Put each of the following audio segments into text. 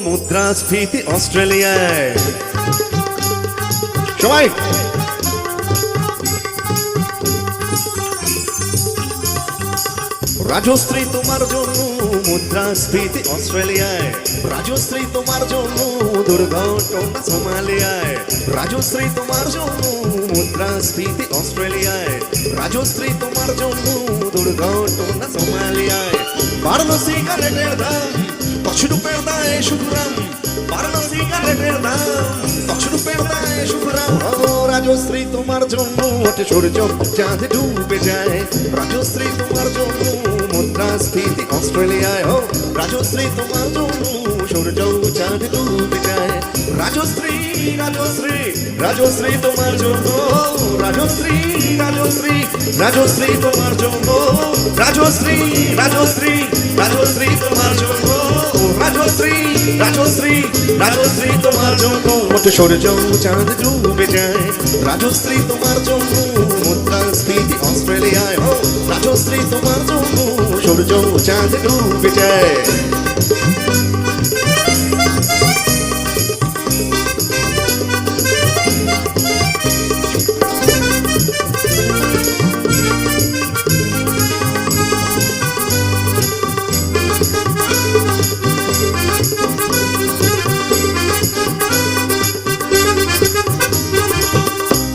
মুদ্রাস্ফীতি অস্ট্রেলিয়ায় সবাই রাজশ্রী তোমার জন্য মুদ্রাস্ফীতি অস্ট্রেলিয়ায় রাজশ্রী তোমার জন্য দুর্ঘটনা সোমালিয়ায় রাজশ্রী তোমার জন্য মুদ্রাস্ফীতি অস্ট্রেলিয়ায় রাজশ্রী তোমার জন্য দুর্ঘটনা সোমালিয়ায় বাড়লো সিগারেটের দাম দশ রুপের দায় শুক্রাম বাড়লো সিগারেটের দাম দশ রুপের দায় শুক্রাম ও রাজশ্রী তোমার জন্য ওঠে সূর্য চাঁদ ডুবে যায় রাজশ্রী তোমার জন্য মুদ্রাস্ফীতি অস্ট্রেলিয়ায় ও রাজশ্রী তোমার জন্য সূর্য চাঁদ ডুবে যায় রাজশ্রী রাজশ্রী রাজশ্রী তোমার জন্য রাজশ্রী রাজশ্রী রাজশ্রী তোমার জন্য রাজশ্রী রাজশ্রী রাজশ্রী তোমার জন্য রাজশ্রী রাজশ্রী রাজশ্রী তোমার জন্য ওঠে সূর্য চাঁদ ডুবে যায়। রাজশ্রী তোমার জন্য মুদ্রাস্ফীতি অস্ট্রেলিয়ায় রাজশ্রী তোমার জন্য সূর্য চাঁদ ডুবে যায়।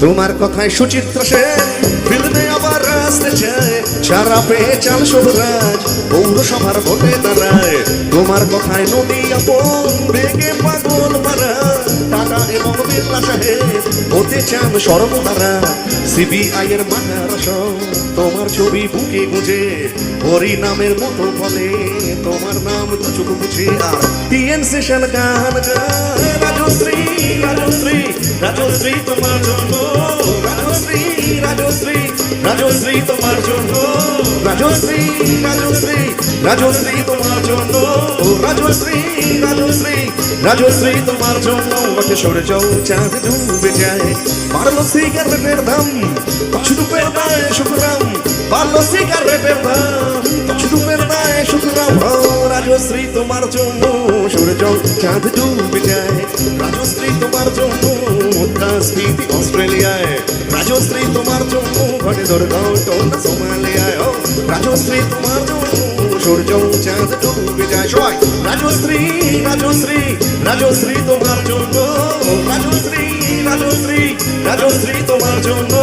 তোমার কথায় সুচিত্র সেন। ফিল্মে আবার আসতে চায় সারা পেয়ে চাল শুভরাজ পৌরসভার ভোটে দাঁড়ায়। তোমার কথায় নদী আপন বেগে পাগল মারা। টাটা এবং বিড়লা সাহেব, হতে চান সর্বদারা সিবিআই এর মাথার তোমার ছবি বুকে গুঁজে। হরি নামের মতো বলে, তোমার নাম দু চোখ বুঝে। আর টিএন সেশন গান গায় রাজশ্রী রাজশ্রী রাজশ্রী, তোমার জন্য তোমার জন্য। রাজশ্রী রাজশ্রী রাজশ্রী তোমার জন্য। রাজশ্রী রাজশ্রী রাজশ্রী তোমার জন্য। ওকে সরে যাও, চাঁদ ডুবে যায়। দাম দশ রুপের দায় শুক্রাম বাড়লো সিগারেটের দাম দশ রুপের দায় ও রাজশ্রী তোমার জন্য, সরে যাও, চাঁদ ডুবে যায়। রাজশ্রী তোমার সূর্য চাঁদ ডুবে যায়। সবাই, রাজশ্রী রাজশ্রী রাজশ্রী তোমার জন্য, রাজশ্রী রাজশ্রী রাজশ্রী তোমার জন্য,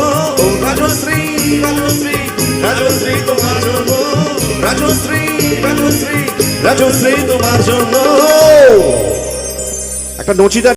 রাজশ্রী রাজশ্রী রাজশ্রী তোমার জন্য, রাজশ্রী রাজশ্রী রাজশ্রী তোমার জন্য। একটা নচিদার